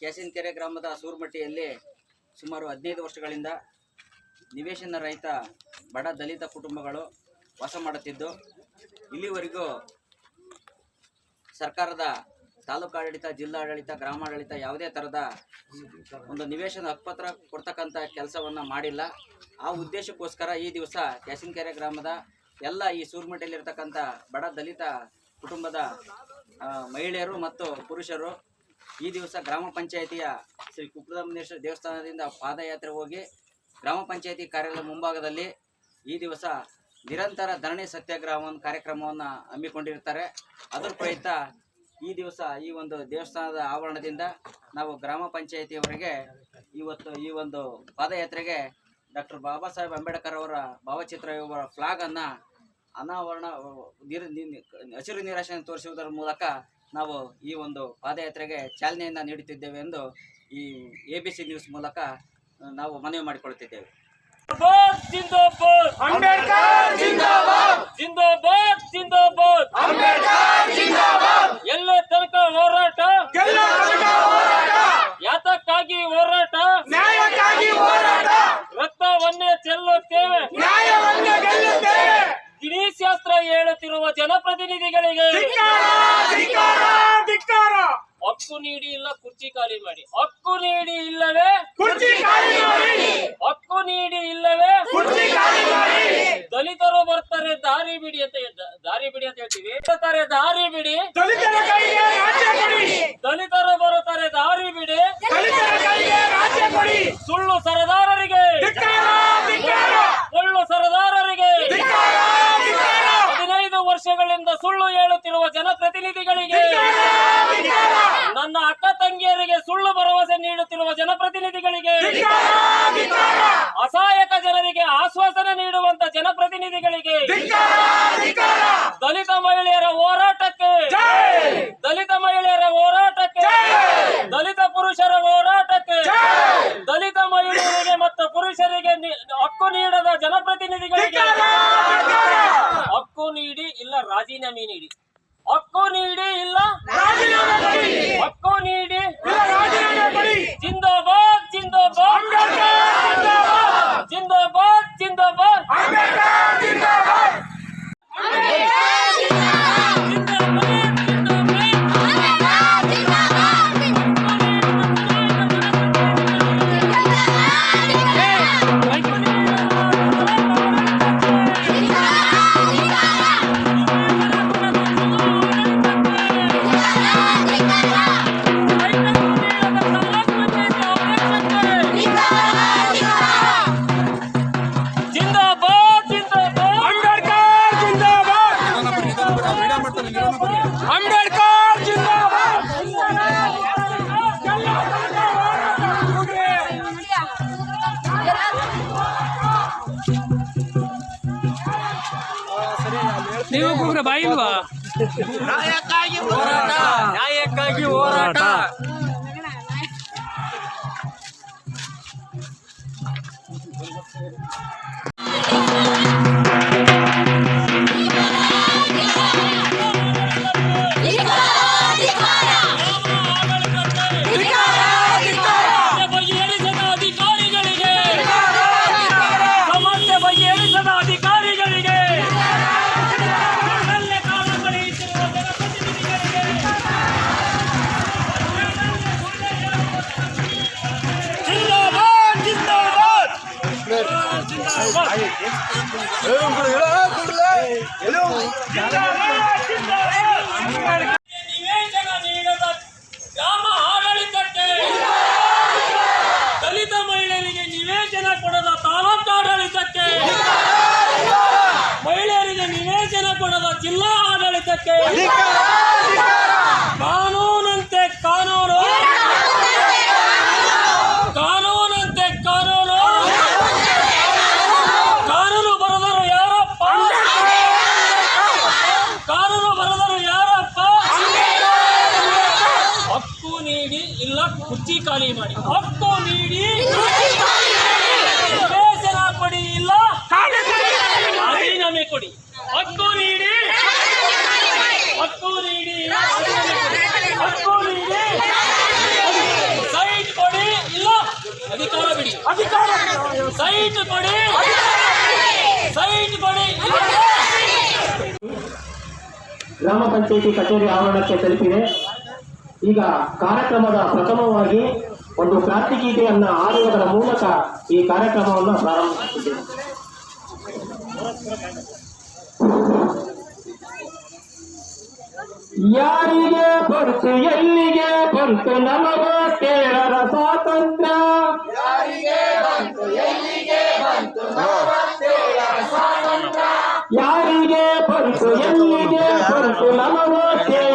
ಕ್ಯಾಸಿನಕೆರೆ ಗ್ರಾಮದ ಸೂರ್ಮಟ್ಟಿಯಲ್ಲಿ ಸುಮಾರು ಹದಿನೈದು ವರ್ಷಗಳಿಂದ ನಿವೇಶನ ರಹಿತ ಬಡ ದಲಿತ ಕುಟುಂಬಗಳು ವಾಸ ಮಾಡುತ್ತಿದ್ದು, ಇಲ್ಲಿವರೆಗೂ ಸರ್ಕಾರದ ತಾಲೂಕು ಆಡಳಿತ ಜಿಲ್ಲಾಡಳಿತ, ಗ್ರಾಮಾಡಳಿತ ಯಾವುದೇ ಥರದ ಒಂದು ನಿವೇಶನ ಹಕ್ಕುಪತ್ರ ಕೊಡ್ತಕ್ಕಂಥ ಕೆಲಸವನ್ನು ಮಾಡಿಲ್ಲ. ಆ ಉದ್ದೇಶಕ್ಕೋಸ್ಕರ ಈ ದಿವಸ ಕ್ಯಾಸಿನಕೆರೆ ಗ್ರಾಮದ ಎಲ್ಲ ಈ ಸೂರ್ಮಟ್ಟಿಯಲ್ಲಿರ್ತಕ್ಕಂಥ ಬಡ ದಲಿತ ಕುಟುಂಬದ ಮಹಿಳೆಯರು ಮತ್ತು ಪುರುಷರು ಈ ದಿವಸ ಗ್ರಾಮ ಪಂಚಾಯಿತಿಯ ಶ್ರೀ ಕುಪ್ಪದಮ್ಮನೇಶ್ವರ ದೇವಸ್ಥಾನದಿಂದ ಪಾದಯಾತ್ರೆ ಹೋಗಿ ಗ್ರಾಮ ಪಂಚಾಯಿತಿ ಕಾರ್ಯಾಲಯ ಮುಂಭಾಗದಲ್ಲಿ ಈ ದಿವಸ ನಿರಂತರ ಧರಣಿ ಸತ್ಯಾಗ್ರಹ ಕಾರ್ಯಕ್ರಮವನ್ನು ಹಮ್ಮಿಕೊಂಡಿರ್ತಾರೆ. ಅದರ ಪ್ರಯುಕ್ತ ಈ ದಿವಸ ಈ ಒಂದು ದೇವಸ್ಥಾನದ ಆವರಣದಿಂದ ನಾವು ಗ್ರಾಮ ಪಂಚಾಯಿತಿಯವರೆಗೆ ಇವತ್ತು ಈ ಒಂದು ಪಾದಯಾತ್ರೆಗೆ ಡಾಕ್ಟರ್ ಬಾಬಾ ಸಾಹೇಬ್ ಅಂಬೇಡ್ಕರ್ ಅವರ ಭಾವಚಿತ್ರ ಇವರ ಫ್ಲಾಗ್ ಅನ್ನ ಅನಾವರಣ ಹಸಿರು ನಿರಾಶೆಯನ್ನು ತೋರಿಸುವುದರ ಮೂಲಕ ನಾವು ಈ ಒಂದು ಪಾದಯಾತ್ರೆಗೆ ಚಾಲನೆಯನ್ನು ನೀಡುತ್ತಿದ್ದೇವೆ ಎಂದು ಈ ಎ ಬಿ ಸಿ ನ್ಯೂಸ್ ಮೂಲಕ ನಾವು ಮನವಿ ಮಾಡಿಕೊಳ್ಳುತ್ತಿದ್ದೇವೆ ಜಿಂದಾಬಾದ್ ಜಿಂದಾಬಾದ್! ಅಂಬೇಡ್ಕರ್ ಜಿಂದಾಬಾದ್ ಜಿಂದಾಬಾದ್ ಜಿಂದಾಬಾದ್ ಅಂಬೇಡ್ಕರ್ ಜಿಂದಾಬಾದ್ ಎಲ್ಲ ತನಕ ಹೋರಾಟ ಗೆಲ್ಲೋ ತನಕ ಹೋರಾಟ ಯಾತಕ್ಕಾಗಿ ಹೋರಾಟ ನ್ಯಾಯಕ್ಕಾಗಿ ಹೋರಾಟ ರಕ್ತವನ್ನೇ ಚೆಲ್ಲುತ್ತೇವೆ ನ್ಯಾಯವನ್ನೇ ಗೆಲ್ಲುತ್ತೇವೆ ಗಿಣಿಶಾಸ್ತ್ರ ಹೇಳುತ್ತಿರುವ ಜನಪ್ರತಿನಿಧಿಗಳಿಗೆ ಧಿಕ್ಕಾರ ಧಿಕ್ಕಾರ ಧಿಕ್ಕಾರ ಹಕ್ಕು ನೀಡಿ ಇಲ್ಲ ಕುರ್ಚಿ ಖಾಲಿ ಮಾಡಿ ಹಕ್ಕು ನೀಡಿ ಇಲ್ಲವೇ ಕುರ್ಚಿ ಖಾಲಿ ಮಾಡಿ ಹಕ್ಕು ನೀಡಿ ಇಲ್ಲವೇ ಕುರ್ಚಿ ಖಾಲಿ ಮಾಡಿ ದಲಿತರು ಬರ್ತಾರೆ ದಾರಿ ಬಿಡಿ ಅಂತ ದಾರಿ ಬಿಡಿ ಅಂತ ಹೇಳ್ತೀವಿ. ಬರುತ್ತಾರೆ ದಾರಿ ಬಿಡಿ. ದಲಿತರ ಕೈಗೆ ರಾಜ್ಯ ಕೊಡಿ. ದಲಿತರು ಬರುತ್ತಾರೆ ದಾರಿ ಬಿಡಿ. ದಲಿತರ ಕೈಗೆ ರಾಜ್ಯ ಕೊಡಿ. ಸುಳ್ಳು ಸರದಾರರಿಗೆ. ಸುಳ್ಳು ಸರದಾರರಿಗೆ. ಹದಿನೈದು ವರ್ಷಗಳಿಂದ ಸುಳ್ಳು ಹೇಳುತ್ತಿರುವ ಜನಪ್ರತಿನಿಧಿಗಳಿಗೆ. ನನ್ನ ಅಕ್ಕ ತಂಗಿಯರಿಗೆ ಸುಳ್ಳು ಭರವಸೆ ನೀಡುತ್ತಿರುವ ಜನಪ್ರತಿನಿಧಿಗಳಿಗೆ ಧಿಕ್ಕಾರ ಅಸಹಾಯಕ ಜನರಿಗೆ ಆಶ್ವಾಸನೆ ನೀಡುವಂತ ಜನಪ್ರತಿನಿಧಿಗಳಿಗೆ ಧಿಕ್ಕಾರ ಧಿಕ್ಕಾರ ದಲಿತ ಮಹಿಳೆಯರ ಹೋರಾಟಕ್ಕೆ ಜೈ ದಲಿತ ಮಹಿಳೆಯರ ಹೋರಾಟಕ್ಕೆ ದಲಿತ ಪುರುಷರ ಹೋರಾಟಕ್ಕೆ ದಲಿತ ಮಹಿಳೆಯರಿಗೆ ಮತ್ತು ಪುರುಷರಿಗೆ ನಿ- ಹಕ್ಕು ನೀಡದ ಜನಪ್ರತಿನಿಧಿಗಳಿಗೆ ಹಕ್ಕು ನೀಡಿ ಇಲ್ಲ ರಾಜೀನಾಮೆ ನೀಡಿ. ಹಕ್ಕು ನೀಡಿ ಇಲ್ಲ. ಹಕ್ಕು ನೀಡಿ. ಜಿಂದಾಬಾದ್ ಜಿಂದಾಬಾದ್. ಜಿಂದಾಬಾದ್ ಜಿಂದಾಬಾದ್. ಜಿಂದಾಬಾದ್. ನೀವು ಬಾಯಿಲ್ವಾ? ಬಾಯಿ ಹೋರಾಟ. ನ್ಯಾಯಕ್ಕಾಗಿ ಹೋರಾಟ. ದಲಿತ ಮಹಿಳೆಯರಿಗೆ ನಿವೇಶನ ಕೊಡದ ತಾಲೂಕು ಆಡಳಿತಕ್ಕೆ ಮಹಿಳೆಯರಿಗೆ ನಿವೇಶನ ಕೊಡದ ಜಿಲ್ಲಾ ಆಡಳಿತಕ್ಕೆ ಮಾಡಿ ಮಾಡಿ. ಹಕ್ಕು ನೀಡಿ. ಬೇಸರ ಕೊಡಿ ಇಲ್ಲ. ರಾಜೀನಾಮೆ ಕೊಡಿ. ಹಕ್ಕು ನೀಡಿ. ಹಕ್ಕು ನೀಡಿ ಹಕ್ಕು ನೀಡಿ. ಸೈಟ್ ಕೊಡಿ ಇಲ್ಲ. ಅಧಿಕಾರ ಬಿಡಿ. ಅಧಿಕಾರ ಸೈಟ್ ಕೊಡಿ. ಸೈಟ್ ಕೊಡಿ ಗ್ರಾಮ ಪಂಚಾಯಿತಿ ಕಚೇರಿ ಆವರಣಕ್ಕೆ ತಲುಪಿದೆ. ಈಗ ಕಾರ್ಯಕ್ರಮದ ಪ್ರಥಮವಾಗಿ ಒಂದು ಕ್ರಾಂತಿಗೀತೆಯನ್ನ ಆಡುವುದರ ಮೂಲಕ ಈ ಕಾರ್ಯಕ್ರಮವನ್ನು ಪ್ರಾರಂಭಿಸುತ್ತಿದ್ದೇವೆ. ಯಾರಿಗೆ ಬಂತು ಎಲ್ಲಿಗೆ ಬಂತು ನಲವತ್ತೇಳರ ಸ್ವಾತಂತ್ರ್ಯ. ಯಾರಿಗೆ ಬಂತು ಎಲ್ಲಿಗೆ ಬಂತು ಯಾರಿಗೆ ಬಂತು ಎಲ್ಲಿಗೆ ಬಂತು ನಮಗ ಸ್ವಾತಂತ್ರ್ಯ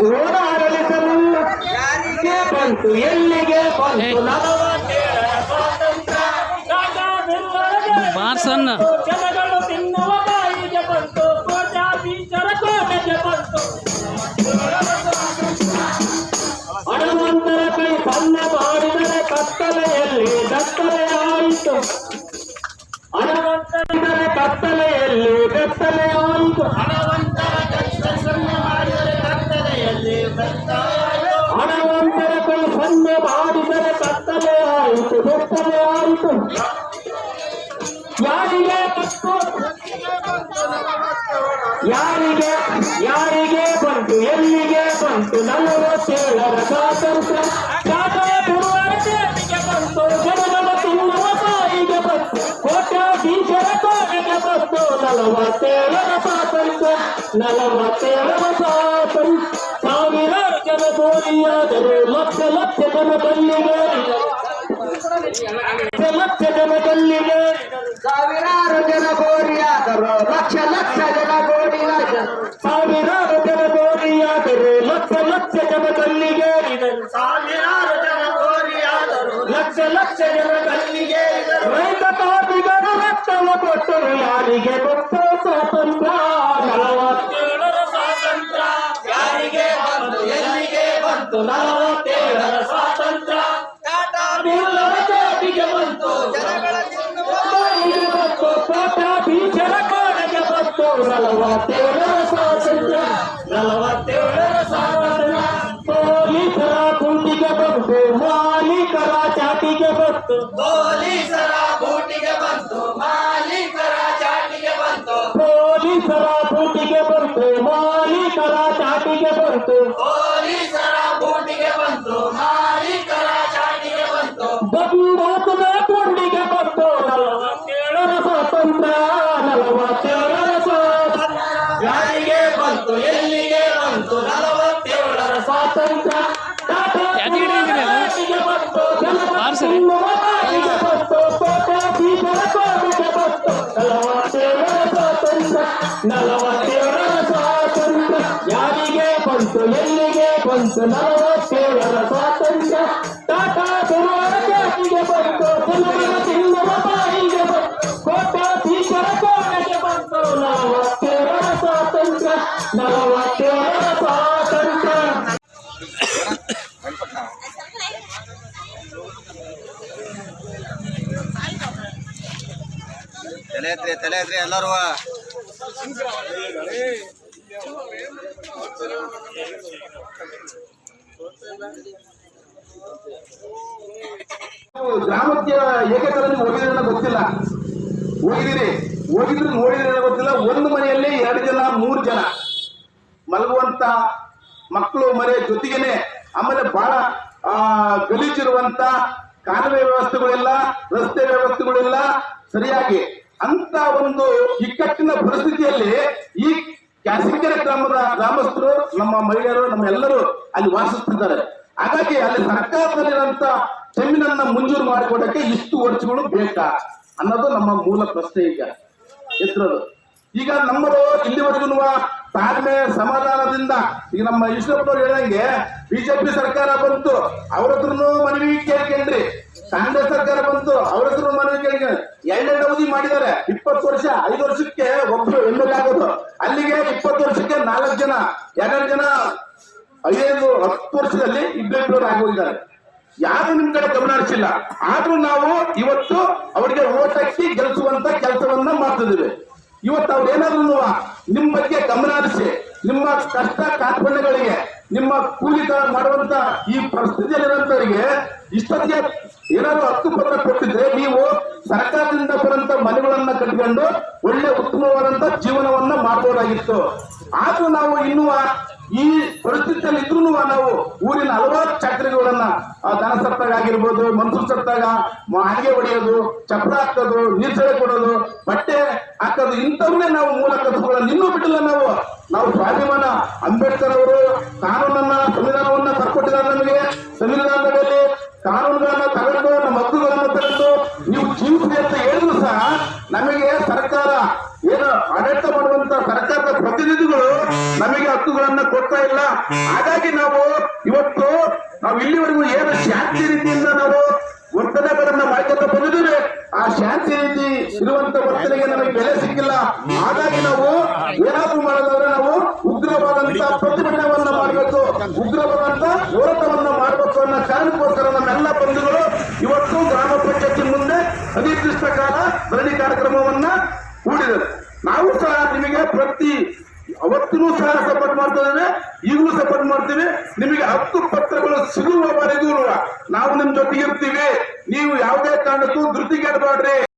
ಅರಳಿಸಲಿಲ್ಲ ಯಾರಿಗೆ ಬಂತು ಎಲ್ಲಿಗೆ ಬಂತು? ನಲವತ್ತೇಳರ ಸ್ವಾತಂತ್ರ್ಯ. ಟಾಟಾ ಬಿರ್ಲಾಗೆ ಬಾರ್ಸನ್ನ ಜನಗಳು ತಿನ್ನುವ ಬಾಯಿಗೆ ಬಂತು ಕೋಟ್ಯಾಧೀಶರ ಕೋಟೆಗೆ ಬಂತು. ಹಣವಂತರ ಕೈ ಸಣ್ಣ ಮಾಡಿದರೆ ಕತ್ತಲೆಯಲ್ಲಿ ದತ್ತಲೆ ಆಯಿತು ಹಣವಂತರಿದರೆ ಕತ್ತಲೆಯಲ್ಲಿ ಎಲ್ಲಿಗೆ ಬಂತು ನಲವತ್ತೇಳರ ಸ್ವಾತಂತ್ರ್ಯ ಟಾಟಾ ಪುರವರ ಜೇಬಿಗೆ ಬಂತು ಜನಗಳ ತಿನ್ನುವ ಬಾಯಿಗೆ ಬಂತು ಕೋಟ್ಯಾಧೀಶರ ಕೋಣೆಗೆ ಬಂತು ನಲವತ್ತೇಳರ ಸ್ವಾತಂತ್ರ್ಯ ನಲವತ್ತೇಳರ ಸ್ವಾತಂತ್ರ್ಯ ಸಾವಿರಾರು ಜನ ಗೋಲಿಯಾದರು ಲಕ್ಷ ಲಕ್ಷ ಜನ ಗಲ್ಲಿಗೇರಿದರು ಲಕ್ಷ ಜನ ಗಲ್ಲಿಗೇರಿದರು ಸಾವಿರಾರು ಜನ ಗೋರಿಯಾದರು ಲಕ್ಷ ಲಕ್ಷ ಜನ ಕೊಟ್ಟರು ಯಾರಿಗೆ ಬಂತು ಸ್ವಾತಂತ್ರ್ಯ? ನಲವತ್ತೇಳರ ಸ್ವಾತಂತ್ರ್ಯ. ಯಾರಿಗೆ ಬಂತು ಎಲ್ಲಿಗೆ ಬಂತು ನಲವತ್ತೇಳರ ಸ್ವಾತಂತ್ರ್ಯ. ಟಾಟಾ ಬಿರ್ಲರ ಜೇಬಿಗೆ ಬಂತು. ಜನಗಳ ಬಂತು. ಬಂತು ಕೋಟ್ಯಾಧೀಶರ ಕೋಣೆಗೆ ಬಂತು. ನಲವತ್ತೇಳರ ಮಾಲೀಕರ ಚಾಟಿಗೆ ಬಂತು. ಪೊಲೀಸರ ಬೂಟಿಗೆ ಬಂತು. ಮಾಲೀಕರ ಚಾಟಿಗೆ ಬಂತು. ಬಂತು. ನಲವತ್ತೇಳರ ಸ್ವಾತಂತ್ರ್ಯ ನಲವತ್ತೇಳರ ಸ್ವಾತಂತ್ರ್ಯ. ಯಾರಿಗೆ ಬಂತು? ಎಲ್ಲಿಗೆ ಬಂತು? ನಲವತ್ತೇಳರ ಸ್ವಾತಂತ್ರ್ಯ. ಬಂತು. ಬಂತು. ನಲವತ್ತೇಳರ ಸ್ವಾತಂತ್ರ್ಯ. ಯಾರಿಗೆ ಬಂತು ಎಲ್ಲಿಗೆ ಬಂತು ನಲವತ್ತೇಳರ ಸ್ವಾತಂತ್ರ್ಯ ತಾತ ಜಾತಿಗೆ ಬಂತು. ಜನರ ತಿನ್ನುವ ಬಾಯಿಗೆ ಬಂತು. ಕೋಟ್ಯಾಧೀಶರ ಕೋಣೆಗೆ ಬಂತು. ನಲವತ್ತೇಳರ ಸ್ವಾತಂತ್ರ್ಯ. ನಲವತ್ತೇಳರ ಸ್ವಾತಂತ್ರ್ಯ. ತಲೆ ಎತ್ರಿ ತಲೆ ಎತ್ರಿ ಎಲ್ಲರೂ ಗ್ರಾಮಕ್ಕೆ ಏಕಕಾಲದಲ್ಲಿ ಹೋಗಿದ್ರೆ ಗೊತ್ತಿಲ್ಲ. ಹೋಗಿದ್ದೀರಿ ಹೋಗಿದ್ರು ನೋಡಿದ್ರೆ ಗೊತ್ತಿಲ್ಲ. ಒಂದು ಮನೆಯಲ್ಲಿ ಎರಡು ಜನ, ಮೂರು ಜನ. ಮಲಗುವಂತ ಮಕ್ಕಳು, ಮನೆ ಜೊತೆಗೇನೆ. ಆಮೇಲೆ ಬಹಳ ಗಲೀಜಿರುವಂತ ಕಾಲುವೆ ವ್ಯವಸ್ಥೆಗಳಿಲ್ಲ, ರಸ್ತೆ ವ್ಯವಸ್ಥೆಗಳಿಲ್ಲ ಸರಿಯಾಗಿ. ಅಂತ ಒಂದು ಇಕ್ಕಟ್ಟಿನ ಪರಿಸ್ಥಿತಿಯಲ್ಲಿ ಈ ಕ್ಯಾಸಿಕೆರೆ ಗ್ರಾಮದ ಗ್ರಾಮಸ್ಥರು, ನಮ್ಮ ಮಹಿಳೆಯರು, ನಮ್ಮ ಎಲ್ಲರೂ ಅಲ್ಲಿ ವಾಸಿಸ್ತಿದ್ದಾರೆ. ಹಾಗಾಗಿ ಅಲ್ಲಿ ಸರ್ಕಾರದಲ್ಲಿರುವಂತ ಜಮೀನನ್ನ ಮಂಜೂರು ಮಾಡಿಕೊಡಕ್ಕೆ ಇಷ್ಟು ವರ್ಷಗಳು ಬೇಕಾ ಅನ್ನೋದು ನಮ್ಮ ಮೂಲ ಪ್ರಶ್ನೆ ಈಗ. ಎತ್ತರದು ಈಗ ನಮ್ಮದು ಇಲ್ಲಿವರೆಗೂ ತಾಳ್ಮೆ ಸಮಾಧಾನದಿಂದ. ಈಗ ನಮ್ಮ ಈಶ್ವರಪ್ಪನವ್ರು ಹೇಳಿದಂಗೆ ಬಿಜೆಪಿ ಸರ್ಕಾರ ಬಂತು, ಅವ್ರ ಹತ್ರನು ಮನವಿ ಕೇಳ್ಕೊಂಡ್ರಿ. ಕಾಂಗ್ರೆಸ್ ಸರ್ಕಾರ ಬಂತು, ಅವ್ರ ಹತ್ರನು ಮನವಿ ಕೇಳ್ಕೊಂಡ್ರಿ. ಎರಡೆರಡು ಅವಧಿ ಮಾಡಿದ್ದಾರೆ, ಇಪ್ಪತ್ತು ವರ್ಷ, ಐದು ವರ್ಷಕ್ಕೆ ಒಬ್ರು ಎಲ್ ಅಲ್ಲಿಗೆ ಇಪ್ಪತ್ತು ವರ್ಷಕ್ಕೆ ನಾಲ್ಕು ಜನ ಎರಡು ಜನ, ಐದು, ಹತ್ತು ವರ್ಷದಲ್ಲಿ ಇಬ್ಬರು ಆಗೋಗಿದ್ದಾರೆ ಯಾರು ನಿಮ್ ಕಡೆ ಗಮನ ಹರಿಸಿಲ್ಲ. ಆದ್ರೂ ನಾವು ಇವತ್ತು ಅವರಿಗೆ ಓಟ್ ಹಾಕಿ ಗೆಲ್ಲಿಸುವಂತ ಕೆಲಸವನ್ನ ಮಾಡ್ತಿದ್ದೀವಿ. ಇವತ್ತು ಅವ್ರು ಏನಾದ್ರು ನಿಮ್ ಬಗ್ಗೆ ಗಮನ ಹರಿಸಿ. ನಿಮ್ಮ ಕಷ್ಟ ಕಾರ್ಪಣ್ಯಗಳಿಗೆ, ನಿಮ್ಮ ಕೂಲಿ ಮಾಡುವಂತ ಈ ಪರಿಸ್ಥಿತಿಯಲ್ಲಿರುವಂತವರಿಗೆ ಇಷ್ಟೊತ್ತಿಗೆ ಏನಾದ್ರು ಹಕ್ಕುಪತ್ರ ಕೊಟ್ಟಿದ್ರೆ ನೀವು ಸರ್ಕಾರದಿಂದ ಬರುವಂತ ಮನೆಗಳನ್ನ ಕಟ್ಕೊಂಡು ಒಳ್ಳೆ ಉತ್ತಮವಾದಂತ ಜೀವನವನ್ನ ಮಾಡಬಹುದಾಗಿತ್ತು ಆದ್ರೂ ನಾವು ಇನ್ನುವ ಈ ಪರಿಸ್ಥಿತಿಯಲ್ಲಿ ಇದ್ರೂ ನಾವು ಊರಿನ ಹಲವಾರು ಚಾಕರಿಗಳನ್ನ ದನ ಸತ್ತಾಗ ಆಗಿರ್ಬೋದು, ಮನ್ಸೂರ್ ಸತ್ತಾಗ ಹಾಗೆ ಹೊಡೆಯೋದು ಚಪ್ರ ಹಾಕೋದು, ನೀರ್ ಸೆಳೆ ಕೊಡೋದು, ಬಟ್ಟೆ ಹಾಕೋದು, ಇಂಥವನ್ನೇ ನಾವು ಮೂಲ ಕಸುಗಳನ್ನ ಇನ್ನೂ ಬಿಟ್ಟಿಲ್ಲ ನಾವು. ನಾವು ಸ್ವಾಭಿಮಾನ, ಅಂಬೇಡ್ಕರ್ ಅವರು ಕಾನೂನನ್ನ, ಸಂವಿಧಾನವನ್ನ ಬರ್ಕೊಟ್ಟಿದ್ದಾರೆ ನಮಗೆ. ಸಂವಿಧಾನದಲ್ಲಿ ಕಾನೂನುಗಳನ್ನ ತಗೊಂಡು ನಮ್ಮ ಹಕ್ಕುಗಳನ್ನ ತಗೊಂಡು ನೀವು ಜೀವಿಸಿ ಅಂತ ಹೇಳಿದ್ರು ಸಹ ನಮಗೆ ಸರ್ಕಾರ ಏನು ಆಡಳಿತ ಮಾಡುವಂತ ಸರ್ಕಾರದ ಪ್ರತಿನಿಧಿಗಳು ಹಕ್ಕುಗಳನ್ನ ಕೊಡ್ತಾ ಇಲ್ಲ. ಹಾಗಾಗಿ ನಾವು ಇವತ್ತು ನಾವು ಇಲ್ಲಿವರೆಗೂ ಏನು ಶಾಂತಿ ರೀತಿಯಿಂದ ನಾವು ವರ್ತನೆಗಳನ್ನ ಮಾಡ್ಕೊತ ಬಂದಿದ್ದೇವೆ. ಆ ಶಾಂತಿ ರೀತಿ ಇರುವಂತ ವರ್ತನೆಗೆ ನಮಗೆ ಬೆಲೆ ಸಿಕ್ಕಿಲ್ಲ. ಹಾಗಾಗಿ ನಾವು ಏನಾದ್ರೂ ಮಾಡೋದಾದ್ರೆ ನಾವು ಉಗ್ರವಾದಂತ ಪ್ರತಿಭಟನೆವನ್ನ ಮಾಡಬೇಕು. ಉಗ್ರವಾದಂತ ಹೋರಾಟವನ್ನ ಮಾಡಬೇಕು ಅನ್ನೋ ಕಾರಣಕ್ಕೋಸ್ಕರ ನಮ್ಮೆಲ್ಲ ಬಂಧುಗಳು ಇವತ್ತು ಗ್ರಾಮ ಪಂಚಾಯತಿ ಮುಂದೆ ಅನಿರ್ದಿಷ್ಟ ಕಾಲ ಧರಣಿ ಕಾರ್ಯಕ್ರಮವನ್ನ ಹೂಡಿದರು. ನಾವು ಸಹ ನಿಮಗೆ ಪ್ರತಿ ಅವತ್ತಿನೂ ಸಹ ಮಾಡ್ತಾ ಈಗಲೂ ಸಪೋರ್ಟ್ ಮಾಡ್ತೀವಿ. ನಿಮಗೆ ಹತ್ತು ಪತ್ರಗಳು ಸಿಗುವವರೆಗೂ ನಾವು ನಿಮ್ ಜೊತೆಗೆ ಇರ್ತೀವಿ. ನೀವು ಯಾವುದೇ ಕಾರಣಕ್ಕೂ ಧೃತಿಗೆಡಬೇಡ್ರಿ